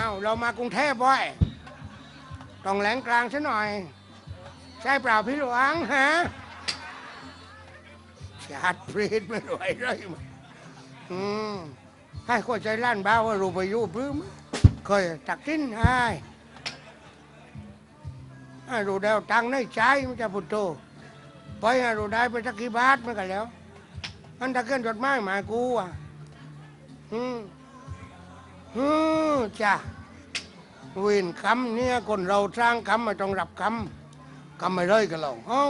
อ้าวเรามากรุงเทพบ่อยต้องแหลงกลางซะหน่อย ใช่เปล่าพี่หลวงฮะชาติปรีดไม่ไหวเลยมั้งอืมให้คนใจล้านบ้าว่ารูปอายุพื้มเคยตักทิ้นให้ให้รูเดวตังในใจมันจะพุทโธไปให้รูได้ไปสักกี่บาทมันก็แล้ว อันตะเกียนจดหมายหมายกูอะอืม อืมจ้ะเวินคำเนี่ยคนเราสร้างคำม่ต้องรับคำกำไม่เลยกันเราเอ้า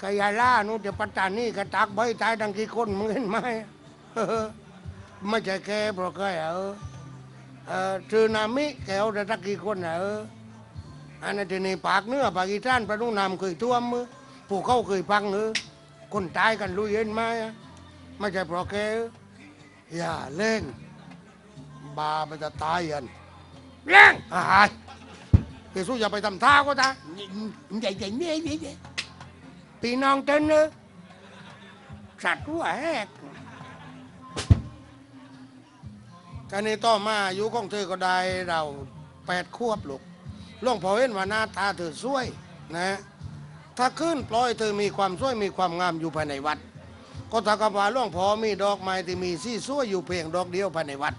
กายาล่านู่นจะปัตตานีกระตักใบตายดังกี่คนมึงเห็นไหมไม่ใช่แกเพราะแกเออเออชื่อนามิแกเอาแต่ตักกี่คนน่ะเอออันนั้นที่นี่ปากเนื้อปากอีสานประนุนามเคยท่วมมือผู้เข้าเคยพังเออคนตายกันรู้เห็นไหมไม่ใช่เพราะแกอย่าเล่น บาไปจะตายกันเล่นอาหารเยซูอย่าไปทำท่าก็ตาใหญ่ใหญ่เนี่ยใหญ่ใหญ่พี่น้องเต้นเนอะสัตว์หัวแหกกันนี้ต่อมาอายุของเธอก็ได้เราแปดขวบลูกหลวงพ่อเห็นว่าหน้าตาเธอสวยนะ ถ้าขึ้นปล่อยเธอมีความสวยมีความงามอยู่ภายในวัด ก็ถ้ากับว่าหลวงพ่อมีดอกไม้ที่มีสีสวยอยู่เพียงดอกเดียวภายในวัด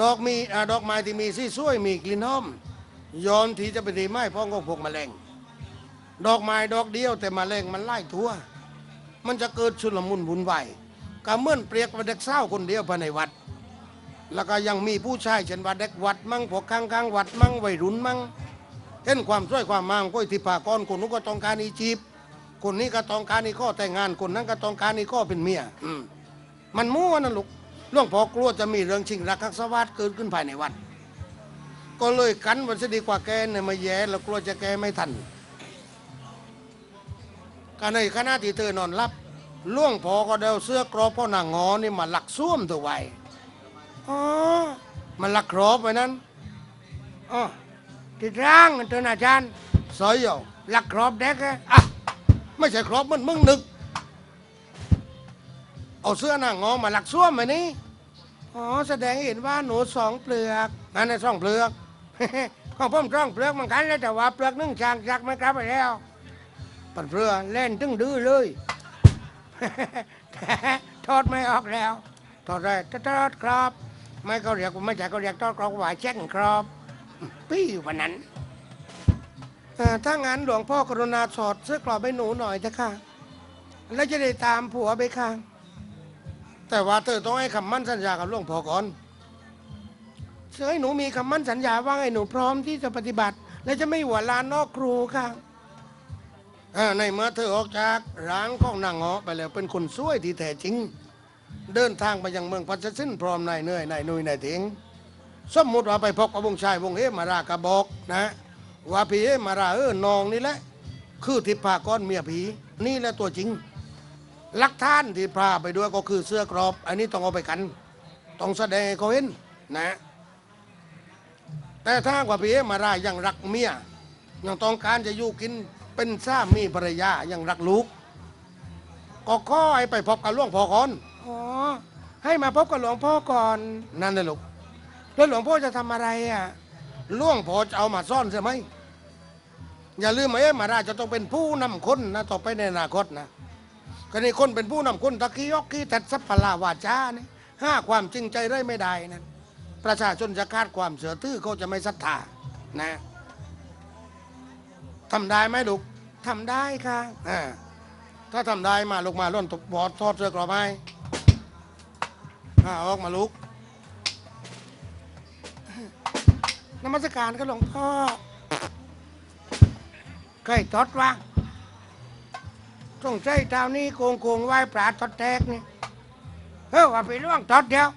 ดอกมีอ่าดอกไม้ที่มีสีสวยมีกลิ่นหอมย้อนที่จะไปดีไม้พ้องก็พวกแมลงดอกไม้ดอกเดียวแต่มาแรงมันไล่ทั่ว มันจะเกิดชุลมุนวุ่นวายก็เมื่อนเปรียกว่าเด็กเศร้าคนเดียวภายในวัด แล้วก็ยังมีผู้ชายเช่นว่าเด็กวัดมั่งพวกข้างข้างวัดมั่งวัยรุ่นมั่งเห็นความสวยความงามก็อิทธิภากรคนนู้นก็ต้องการอีจีบคนนี้ก็ต้องการอีข้อแต่งงานคนนั้นก็ต้องการอีข้อเป็นเมียอืมมันมั่วนะลูก หลวงพ่อกลัวจะมีเรื่องชิงรักขักสวัสดเกิดขึ้นภายในวัดก็เลยกันวันจะดีกว่าแกเนี่ยมาแย่แล้วกลัวจะแกไม่ทันการในขณะที่เธอนอนหลับล่วงพอก็เดาเสื้อกรอบพ่อนางงอนี่มาหลักซ่วมตัวไว้อ๋อมันหลักครอบไว้นั้นอ๋อที่ร่างเธอนาจารย์สอยอยู่หลักครอบเด็กอะอะไม่ใช่ครอบมันมึงนึก เอาเสื้อนางงอมาหลักซ่วมไว้นี่อ๋อแสดงเห็นว่าหนูสองเปลือกนั่นน่ะสองเปลือก ของผมสองเปลือกเหมือนกันเลยแต่ว่าเปลือกนึ่งจางจักไม่กลับไปแล้วปันเพื่อเล่นตึงดื้อเลย ทอดไม่ออกแล้ว ทอดได้ทอดครับ ไม่เขาเรียกไม่ใช่เขาเรียกทอดกรอบหวายแช่งครับปี้วันนั้นถ้างั้นหลวงพ่อกรุณาสอดเสื้อกรอบให้หนูหน่อยเถอะค่ะ แล้วจะได้ตามผัวไปค่ะ แต่ว่าเธอต้องให้คำมั่นสัญญากับหลวงพ่อก่อนเชื่อให้หนูมีคำมั่นสัญญาว่าให้หนูพร้อมที่จะปฏิบัติ และจะไม่หัวลานนอกครูค่ะในเมื่อเธอออกจากร้างของนางเงาะไปแล้วเป็นคนสวยที่แท้จริง เดินทางไปยังเมืองพัชสินพร้อมนายเหนื่อยนายนุยนายถิงสมมติว่าไปพบกับวงชายวงเฮมารากระบอกนะว่าพี่เฮมาราเออนองนี่แหละ คือทิพากรเมียผีนี่แหละตัวจริง หลักฐานที่พาไปด้วยก็คือเสื้อกรอบ อันนี้ต้องเอาไปกัน ต้องแสดงให้เขาเห็นนะ แต่ถ้าว่าพี่เอมารายังรักเมียยังต้องการจะอยู่กินเป็นสามีภรรยายังรักลูก ก็ขอให้ไปพบกับหลวงพ่อก่อนอ๋อให้มาพบกับหลวงพ่อก่อนนั่นเลยลูกแล้วหลวงพ่อจะทำอะไรอะหลวงพ่อจะเอามาซ่อนใช่ไหมอย่าลืมไอ้มาราจะต้องเป็นผู้นำคนนะต่อไปในอนาคตนะ ก็นี่คนเป็นผู้นำคนตะกี้ยอกกี้แต่สัพพลาวาจาเนี่ยห้าความจริงใจได้ไม่ได้นะประชาชนจะคาดความเสือตื้อเขาจะไม่ศรัทธานะทำได้ไหมลูกทำได้ค่ะอ่าถ้าทำได้มาลูกมาล่นตกบอดทอดเสื้อกรอบไหมอ่าออกมาลูกนมัสการก็หลวงพ่อเคยทอดวะต้ องใช้เท้านี้โกงโกงไหว้ปลาทอดแตกนี่เฮ้ยว่าไปล่วงทอดเดียว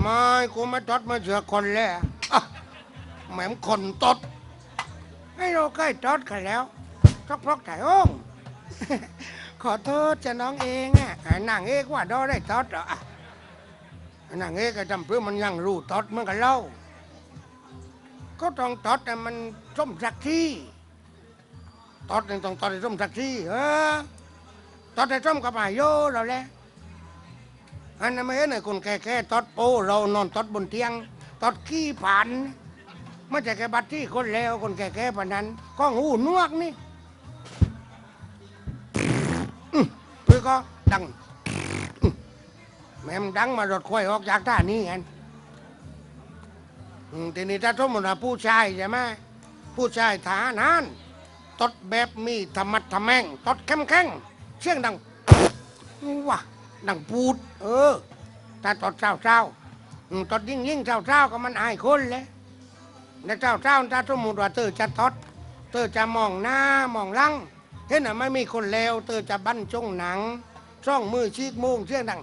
ไม่กูไม่ตดมาเสือคนแล้วอะแหม่มคนตดให้เราใกล้ตดกันแล้วทกพรกถ่ายโอ้ง ขอโทษจะน้องเองอะไอ้นางเอกว่าดอได้ตดเหรออะนางเอกก็จำเพื่อมันยังรู้ตดเหมือนกันเล่าก็ต้องตดแต่มันส้มสักที่ ตดนี่ต้องตดให้ส้มสักที่เออตดให้ส้มกับหายโยเราแหละอันนั้นไม่เห็นไอ้คนแก่ๆตอดโปเรานอนตอดบนเตียง ตอดขี้ผ่านไม่ใช่แค่บัตรที่คนเลวคนแก่ๆปานนั้นก้องหูนวกนี่เพื่อก็ดังแม่มดังมารถควายออกจากท่านี้ไงอืมทีนี้ถ้าสมมติว่าผู้ชายใช่ไหมผู้ชายฐานาน ตดแบบมีธรรมัดทำแมงตดแข็งแข็งเสียงดังว้าดังปูด เออถ้าตดเศร้าเศร้าตดยิ่งยิ่งเศร้าเศร้าก็มันอายคนเลยในเจ้าเจ้าถ้าสมมติว่าเตอจะทอดเตอจะมองหน้ามองลังเห็นน่ะไม่มีคนเลวเตอจะบั้นจงหนังช่องมือชีกมุงเสียงดัง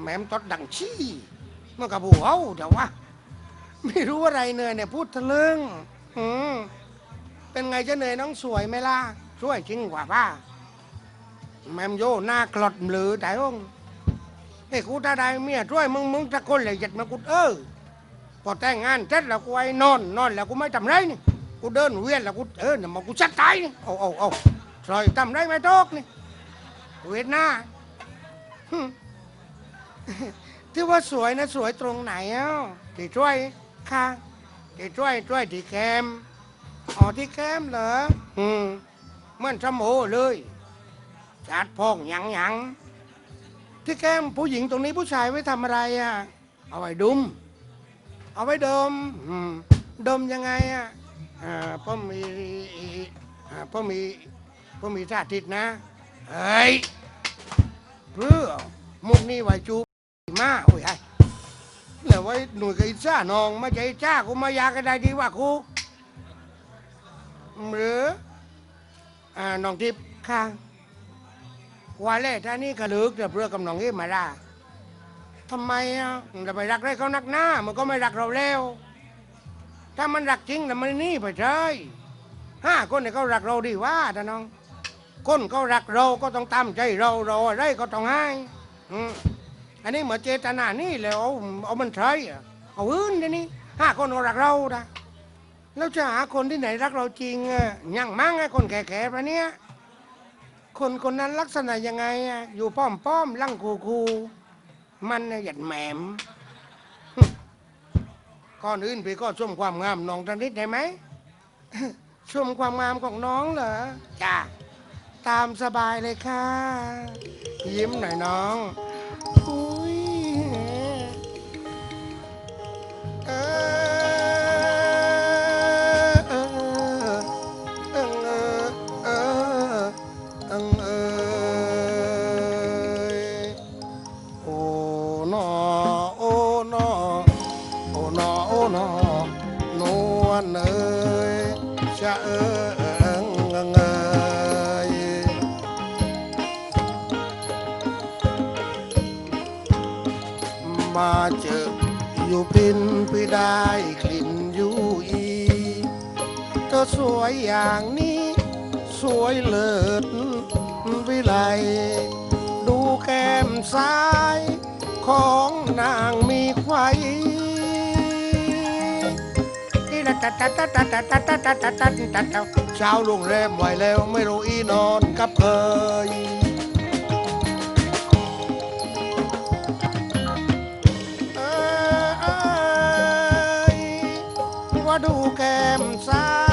แหมมตดดังชี้มันกับบูเอาเดี๋ยววะไม่รู้อะไรเนยเนี่ยพูดทะลึ่งอืม เป็นไงเจะเนยน้องสวยไหมล่ะสวยจริงกว่าป้าแมมโยหน้ากลดหรือแต่องเฮ้กูถ้าได้เมียช่วยมึงมึงตะคนเลยหยัดมากูเออพอแต่งงานเสร็จแล้วกูไอ้นอนนอนแล้วกูไม่ทำไรนี่กูเดินเวียนแล้วกูเออเนี่ยมากูชัดตายนี่เอาเอาเอาซอยทำไรไม่ตกนี่เวียนหน้าที่ว่าสวยนะสวยตรงไหนอ้าที่ช่วยค่ะที่ช่วยช่วยที่แคม อ๋อที่แคมเหรออืมเหมือนสมโอเลยจัดพองหยังหยังที่แคมผู้หญิงตรงนี้ผู้ชายไว้ทำอะไรอะ เอาไว้ดุม เอาไว้ดมอืมดมยังไงอะอ่าพ่อมีอ่าพ่อมีพ่อมีท่าทิศนะเฮ้ยเพื่อมุกนี่ไว้จูบมาโอ้ยไอ้แล้วไว้หน่วยกับอิจ้านองมาใจจ้ากูมายากันได้ดีว่ากู หรืออ่าน้องทิพย์ค่ะว่าแล่ท่านี่กระลึกจะเพื่อกับน้องเอ๋มาล่ะทำไมอะจะไปรักได้เขานักหน้า มันก็ไม่รักเราแล้ว ถ้ามันรักจริงแต่มันนี่ไปใช่ห้าคนเนี่ยเขารักเราดีว่าท่าน้อง คนเขารักเราก็ต้องตามใจเราเราอะไรก็ต้องให้อืมอันนี้เหมือนเจตนานี่แล้วเอาเอามันใช่อะเอาอื่นเดี๋ยวนี้ห้าคนเขารักเรานะ แล้วจะหาคนที่ไหนรักเราจริงอะยังมั่งไอ้คนแก่ๆปะเนี้ยคนคนนั้นลักษณะยังไงอะอยู่ป้อมๆลั่งคูๆมันน่ะหยัดแหมมก่อนอื่นพี่ก็ชมความงามน้องทันนิดได้ไหมชมความงามของน้องเหรอจ้าตามสบายเลยค่ะ ยิ้มหน่อยน้อง สวยอย่างนี้ สวยเลิศวิไล ดูแก้มซ้ายของนางมีไข่เช้าลุงแรมไหวแล้วไม่รู้อีนอนกับเคยว่าดูแก้มซ้าย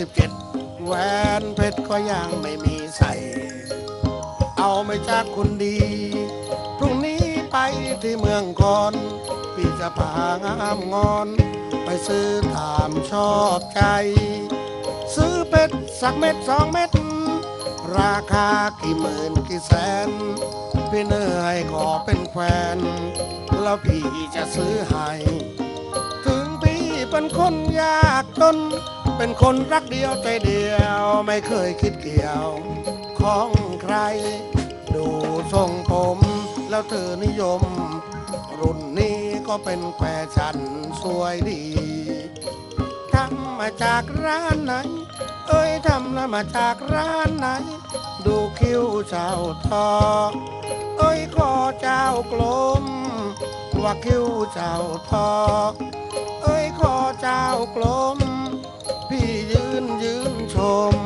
สิบเจ็ดแหวนเพชรก็ยังไม่มีใส่ เอาไม่จากคนดี พรุ่งนี้ไปที่เมืองก่อน พี่จะพางามงอน ไปซื้อตามชอบใจ ซื้อเป็ดสักเม็ดสองเม็ด ราคากี่หมื่นกี่แสน พี่เหนื่อยขอเป็นแฟนแล้วพี่จะซื้อให้ ถึงพี่เป็นคนยากจน เป็นคนรักเดียวใจเดียวไม่เคยคิดเกี่ยวของใคร ดูทรงผม แล้วเธอนิยม รุ่นนี้ก็เป็นแฟชั่นสวยดีทำมาจากร้านไหน เอ้ยทำแล้วมาจากร้านไหน ดูคิ้วเจ้าทอ เอ้ยคอเจ้ากลม ว่าคิ้วเจ้าทอ เอ้ยคอเจ้ากลม ม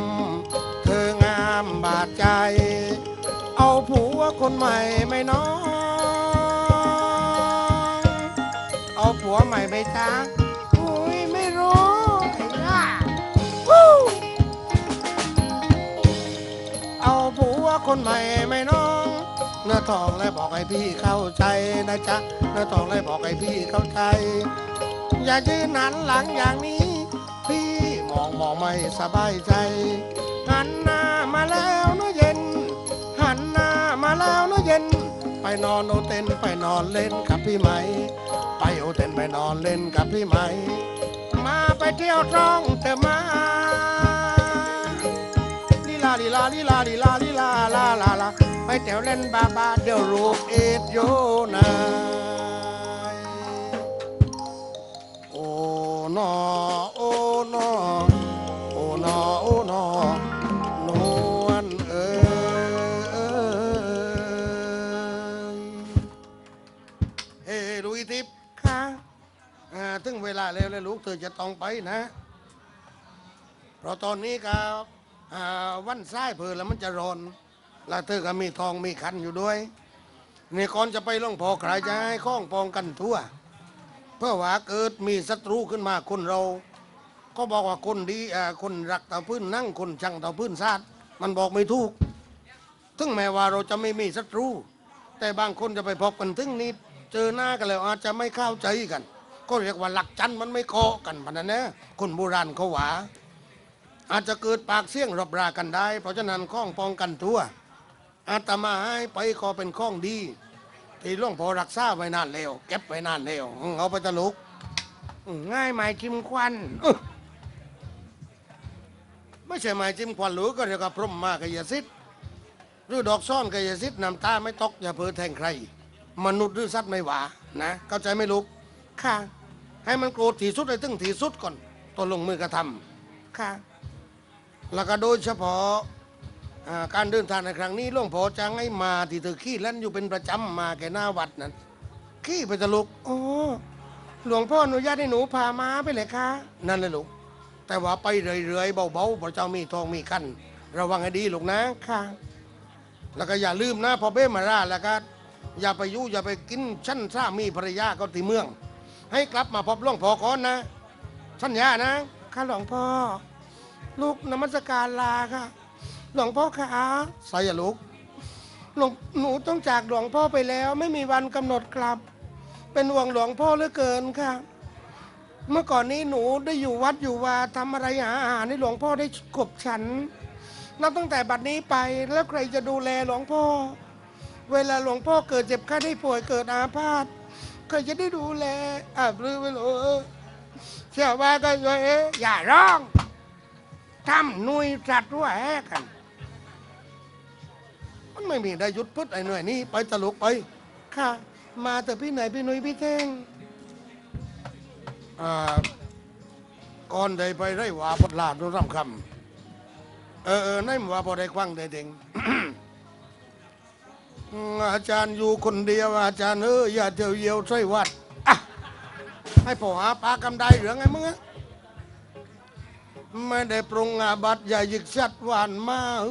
เธองามบาดใจ เอาผัวคนใหม่ไม่น้อง เอาผัวใหม่ไปจ้าอุ้ยไม่รู้ไอ้ย่าวู้เอาผัวคนใหม่ไม่น้อง เนื้อทองเลยบอกให้พี่เข้าใจนะจ๊ะ เนื้อทองเลยบอกให้พี่เข้าใจ อย่ายืนหันหลังอย่างนี้ มองมองไม่สบายใจ หันหน้ามาแล้วนื้อเย็น หันหน้ามาแล้วนื้อเย็น ไปนอนโอเต็นไปนอนเล่นกับพี่ไหม ไปโอเต็นไปนอนเล่นกับพี่ไหม มาไปเที่ยวท้องเธอมาลีลาลีลาลีลาลีลาลีลาลาลาลาไปเที่ยวเล่นบาบาเดี๋ยวรูปเอ็ดโยนายโอ้นอ นอนวลเอ้ยเฮ้ลุยทิพย์ค่ะอ่าถึงเวลาแล้วแล้วลูกเธอจะต้องไปนะ เพราะตอนนี้ก็อ่าวันซ้ายเพลแล้วมันจะร้อนแล้วเธอก็มีทองมีคันอยู่ด้วย นี่ก่อนจะไปล่องพอใครจะให้ข้องปองกันทั่ว เพื่อว่าเกิดมีศัตรูขึ้นมาคนเรา ก็บอกว่าคนดีอ่อคนรักเต่าพื้นนั่งคนชังเต่าพื้นซาดมันบอกไม่ถูกถึงแม้ว่าเราจะไม่มีศัตรู แต่บางคนจะไปพบกันถึงนี้เจอหน้ากันแล้วอาจจะไม่เข้าใจกัน ก็เรียกว่าหลักจันทร์มันไม่เคาะกันมันนะนะคนโบราณเขาว่าอาจจะเกิดปากเสียงรบรากันได้ เพราะฉะนั้นข้องป้องกันตัว อาตมาให้ไปก็เป็นข้องดีที่ล่วงพอรักษาไว้นานแล้วเก็บไว้นานแล้วเอาไปตลุกง่ายไหมจิมควันอ ไม่ใช่ไหมจิ้มควันหรือก็เรียกว่าพรหมมากายสิทธิ์หรือดอกซ่อนกายสิทธิ์น้ำตาไม่ตกอย่าเพ้อแทงใคร มนุษย์หรือสัตว์ไม่หวานะเข้าใจไหม่ลูกค่ะให้มันโกรธที่สุดเลยถึงที่สุดก่อนตอนลงมือกระทำค่ะ แล้วก็โดยเฉพาะอ่าการเดินทางในครั้งนี้หลวงพ่อจะให้มาที่เธอขี้เล่นอยู่เป็นประจำมาแก่หน้าวัดนั้น ขี้ไปตะลุกโอ้หลวงพ่ออนุญาตให้หนูพามาไปเลยค่ะนั่นเลยลูก แต่ว่าไปเรื่อยๆเบาๆพระเจ้ามีทองมีคันระวังให้ดีลูกนะค่ะ แล้วก็อย่าลืมนะพอเบ้มาราแล้วก็อย่าไปยุ่อย่าไปกินชั้นสามีภรรยาก็ที่เมือง ให้กลับมาพบหลวงพ่อก่อนนะสัญญานะค่ะหลวงพ่อ ลูกนมัสการลาค่ะ หลวงพ่อคะใส่อะลูกหลวงหนูต้องจากหลวงพ่อไปแล้ว ไม่มีวันกำหนดกลับ เป็นห่วงหลวงพ่อเหลือเกินค่ะ เมื่อก่อนนี้หนูได้อยู่วัดอยู่วาทำอะไรหาอาหารให้หลวงพ่อได้ขบฉัน นับตั้งแต่บัดนี้ไปแล้วใครจะดูแลหลวงพ่อ เวลาหลวงพ่อเกิดเจ็บไข้ได้ป่วยเกิดอาพาธใครจะได้ดูแลอะหรือไม่รู้เอเชื่อว่าก็เลยเอ๊ะอย่าร้องทำนุยจัดว่าแหกัน มันไม่มีได้หยุดพุทธไอ้หน่วยนี้ไปตลกไปค่ะ มาแต่พี่ไหนพี่นุยพี่เท่ง อ่าก่อนได้ไปได้ว่าพดลาดรู้รำคำเออเออนั่นว่าพอได้ควังได้เด้งอาจารย์อยู่คนเดียวอาจารย์เอออย่าเที่ยวเยี่ยวใส่วัดอะให้พ่อหาปลากำไดเหลืองไงมึงอะไม่ได้ปรุงอาบัตอย่าหยิกชัดหวานมาเอ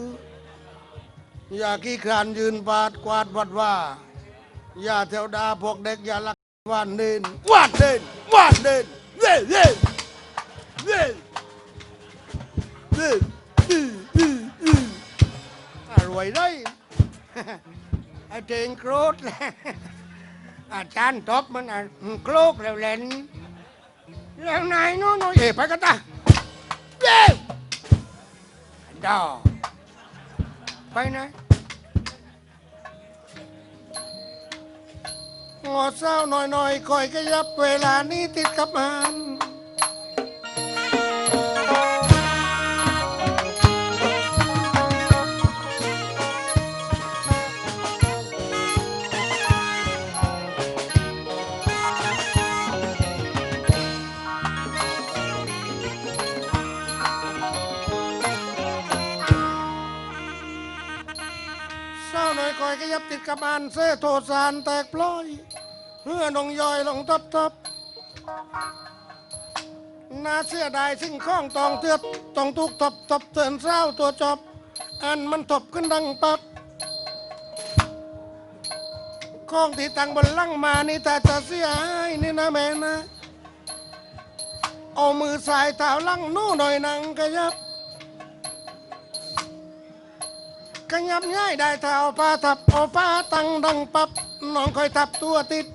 ออย่าขี้ครานยืนปาดกวาดวัดว่า อย่าเที่ยวดาพวกเด็กอย่าลักวานเดินวาดเดิน เด้เด้เด้เด้อื้ออื้ออื้ออร่อยเลยไอ้เจงโกรธเลยอา งอดเศร้าหน่อยหน่อยคอยกระยับเวลานี้ติดกับมันเศร้าหน่อยคอยกระยับติดกับมันเสื้อโทษสารแตกพลอย เพื่อนองย่อยลงทับทับน่าเสียดายสิ่งข้องตองเตือดตองทุกทบทบเตือนเศร้าตัวจบ อันมันทบขึ้นดังปักข้องที่ตั้งบนลังมานี่ถ้าจะเสียหายนี่นะแม่นะ เอามือสายเท้าลังนู่นหน่อยนังกระยับกระยับง่ายได้เท้าป้าทับเอาป้าตั้งดังปับน้องคอยทับตัวติด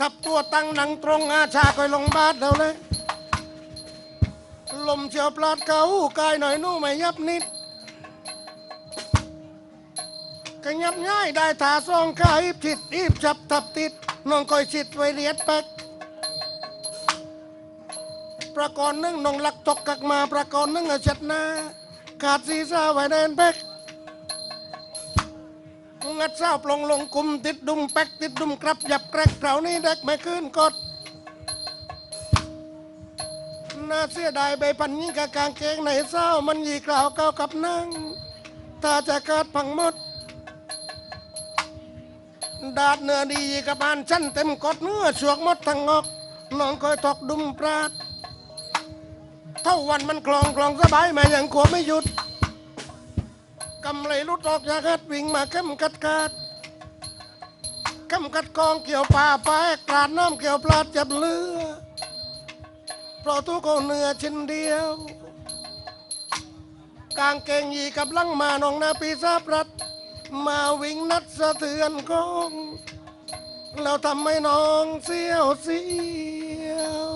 ทับตัวตั้งหนังตรงอาชาคอยลงบาดเดี๋ยวเลย ลมเชียวปลาดเกากายหน่อยนู่ไม่ยับนิดกระยับง่ายได้ถาซองกายผิดอีบจับทับติดน้องคอยชิดไว้เลียดแป๊กประกอบนึ่งน้องหลักตกกักมาประกอบนึ่งเอาชัดหน้าขาดสีสาไว้แดนแป๊ก งัดเศร้าปลงลงกุมติดดุมแป๊กติดดุมกรับหยับแกรกเกล่านี้เด็กไม่ขึ้นกดน่าเสียดายใบพันนี้กับกางเกงในเศร้ามันหยีกล่าวเก้ากับนั่งถ้าจะขาดพังหมดดาดเนื้อดีกับอานชั้นเต็มกดเนื้อสวกมดทั้งงอกน้องคอยตอกดุมปราดเท่าวันมันคลองคลองสบายมาอย่างขวบไม่หยุด กำเลยลุดออกจากัดวิ่งมาเข้มกัดกัดเข้มกัดกองเกี่ยวป่าปลายกราดน้ำเกี่ยวปลาจับเรือเพราะทุกคนเนื้อชิ้นเดียว กางเกงยีกับลังมาน้องนาปีซาปรัด มาวิ่งนัดสะเทือนกองแล้วทำให้น้องเสียวเสียว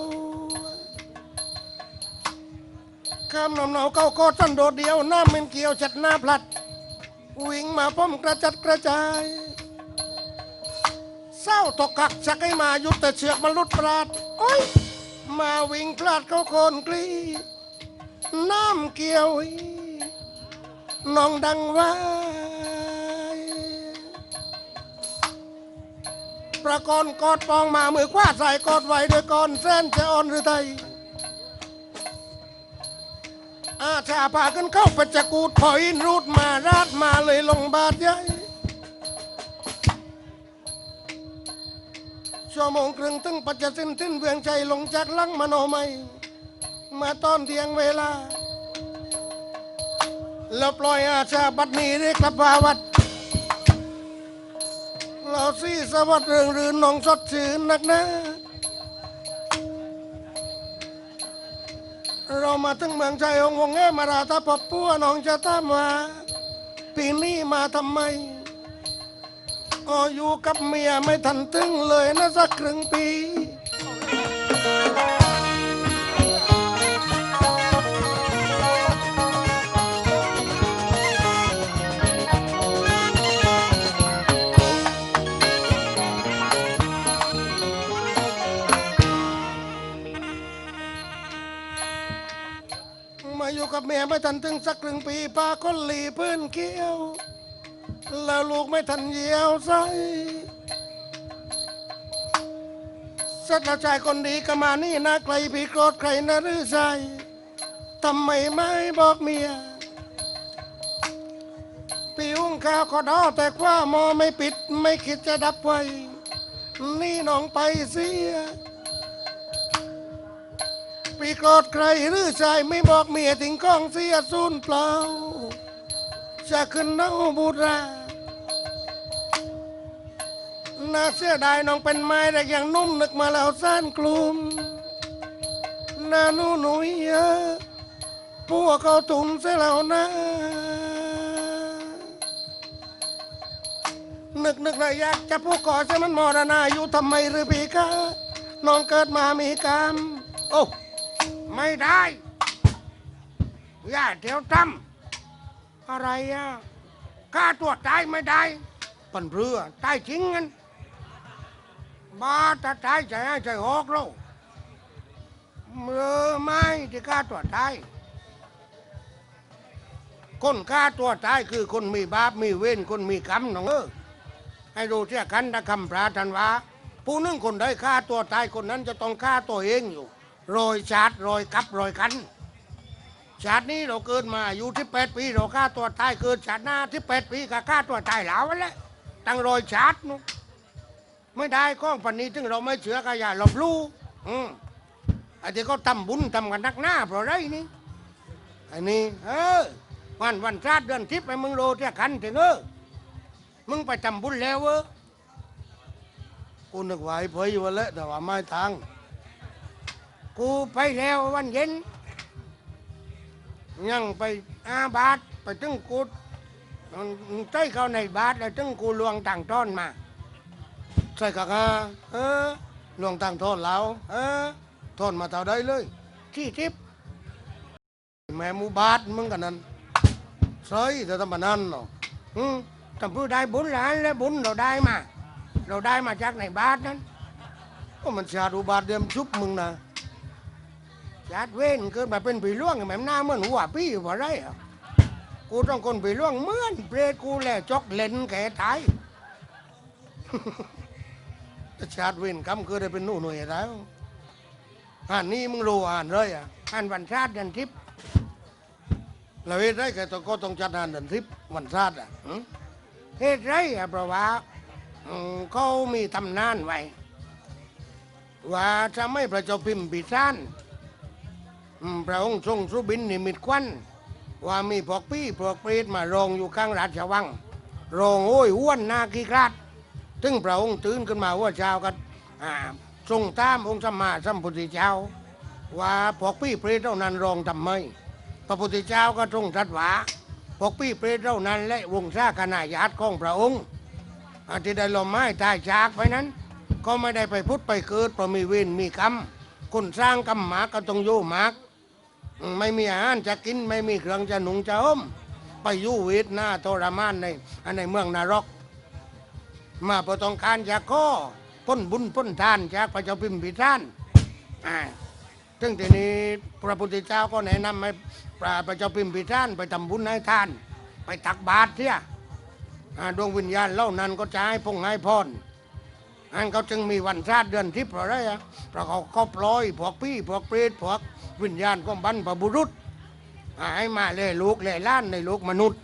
ข้ามน้ำหนาวเก้าก็ตันโดดเดียวน้ำมันเกี่ยวจัดหน้าพลัด วิ่งมาป้อมกระจัดกระจาย เศร้าตกกักชักให้มายุดแต่เชือกมันลุดปราดโอ้ยมาวิ่งพลาดเขาโคนกลีน้ำเกี่ยวน้องดังไว้ประกอนกอดปองมามือคว้าใส่กอดไว้ด้วยกอนแสนจะอ่อนหรือไทย อาชาพากันเข้าไปจะกูดพอยรูดมาราดมาเลยลงบาดใหญ่ชั่วโมงครึ่งถึงปัจจะสิ้นทิ้นเวียงใจลงจากลังมโนไม่มาตอนเที่ยงเวลา แล้วปล่อยอาชาบัดนี้เรียกกลับมาวัดเราซี่สวัสดิ์เรื่องรื่นนองสดชื่นนักหนา เรามาถึงเมืองใจองวงแง่มาราตาปบปัวน้องจะตามมาปีนี้มาทำไมอ๋อยู่กับเมียไม่ทันตึงเลยนะสักครึ่งปี กับเมียไม่ทันถึงสักครึ่งปีป้าคนหลีพื้นเกี้ยว แล้วลูกไม่ทันเยียวใส่สัตว์ละชายคนดีก็มานี่นะใครพี่โกรธใครนะหรือใส่ทำไมไม่บอกเมียพี่อุ้งข้าวขอดอแต่ว่ามอไม่ปิดไม่คิดจะดับไฟนี่น้องไปเสีย ปีกรธใครหรือชายไม่บอกเมียถึงกองเสียสูญเปล่าจะขึ้นเน้าบูรา น่าเสียดายน้องเป็นไม้แต่ยังนุ่มนึกมาแล้วแสนกลุ่มนาหนูหนุ่ยเยอะพวกเขาตุนเสียแล้วนะ นึกนึกเลยอยากจะพูดก่อใช่มันมรณาอยู่ทำไมหรือพี่คะน้องเกิดมามีกรรมโอ้ ไม่ได้ย่าเดี๋ยวทำอะไรอะฆ่าตัวตายไม่ได้ปันเรือตายจริงงั้นบ้าจะตายใจให้ใจหอกเราเมื่อไม่ที่ฆ่าตัวตายคนฆ่าตัวตายคือคนมีบาปมีเวรคนมีกรรมน้องเออให้ดูเที่ยกันนะคำพระทันวาผู้นึ่งคนใดฆ่าตัวตายคนนั้นจะต้องฆ่าตัวเองอยู่ โรยชาติโรยกับโรยกัน ชาตินี้เราเกิดมาอายู่ที่แปดปีเราฆ่าตัวตายเกิดชาติหน้าที่แปดปีก็ฆ่าตัวตายแล้วนั่นแหละตั้งโรยชาตินุนไม่ได้ข้องปันนี้ถึงเราไม่เชื่อก็อย่าหลบลู่อืมไอ้ที่เขาทำบุญทำกันนักหน้าเพราะไรนี่ไอ้นี่เออวันวันชาติเดือนทิพย์ไอ้มึงโรเที่ยกันถึงเออมึงไปทำบุญแล้วเวอกูนึกว่าไอ้เพยวันละแต่ว่าไม่ทาง กูไปแล้ววันเย็น ยังไปอาบาทไปถึงกูมันใจเขาในบาทแล้วถึงกูลวงต่างต้อนมาใส่กักอาเออลวงต่างทอนเราเออทอนมาเท่าได้เลยที่ทิพย์แม่มูบาทมึงกันนั้นใส่แต่ทำมานั่นเนาะอืมทำเพื่อได้บุญหลานและบุญเราได้มา เราได้มาจากในบาทนั้นก็มันชาดูบาทเดียมชุบมึงนะ ชาดเว้นเกิดมาเป็นผีล่วงแม่หน้าเหมือนหัวพี่ว่ไรอะกูต้องคนผีล่วงเหมือนเปรตกูแหละจกเล่นแก่ตายชาติเว้นคำคือได้เป็นหนู่หน่วยแล้วอ่านนี้มึงรู้อ่านเลยอะอ่านวันชาติเดือนทิพย์แล้วเหตุไรแกต้องก็ต้องจัดอ่านเดือนทิพย์วันชาติอะเหตุไรอะเพราะว่าเขามีตำนานไว้ว่าจะไม่พระจ้าพิมพิสาร อืมพระองค์ทรงสุบินนิมิตควันว่ามีพวกพี่พวกปรีดมาโรงอยู่ข้างราชวังโรงโอ้ยอ้วนนาขี้คราดถึงพระองค์ตื่นขึ้นมาว่าเช้ากันอ่าทรงตามองค์สมมาสัมพุทธเจ้า ว่าพวกพี่เปรตเท่านั้นรองทำไมพระพุทธเจ้าก็ทรงตรัสว่าพวกพี่เปรตเท่านั้นและวงศาคณะญาติของพระองค์อาที่ได้ลมไม้ตายจากไปนั้น ก็ไม่ได้ไปพุทธไปเกิดเพราะมีเวรมีกรรมคนสร้างกรรมหมาก็ต้องโยมาก ไม่มีอาหารจะกินไม่มีเครื่องจะหนุงจะอ้มไปยู่เวทหน้าทรมานในในเมืองนรก มาประต้องการจากข้อพ้นบุญพ้นทานจากพระเจ้าพิมพิธานซึ่งทีนี้พระพุทธเจ้าก็แนะนำให้พระเจ้าพิมพิธานไปทำบุญให้ท่าน ไปตักบาตรเสียอ่าดวงวิญญาณเล่านั้นก็จะให้พงให้พร อันเขาจึงมีวันชาติเดือนทิพย์เพราะอะไรอะเพราะเขาครอบลอยพวกพี่พวกเปรตพวกวิญญาณของบรรพบุรุษอ่าให้มาเลยลูกเลยล้านในลูกมนุษย์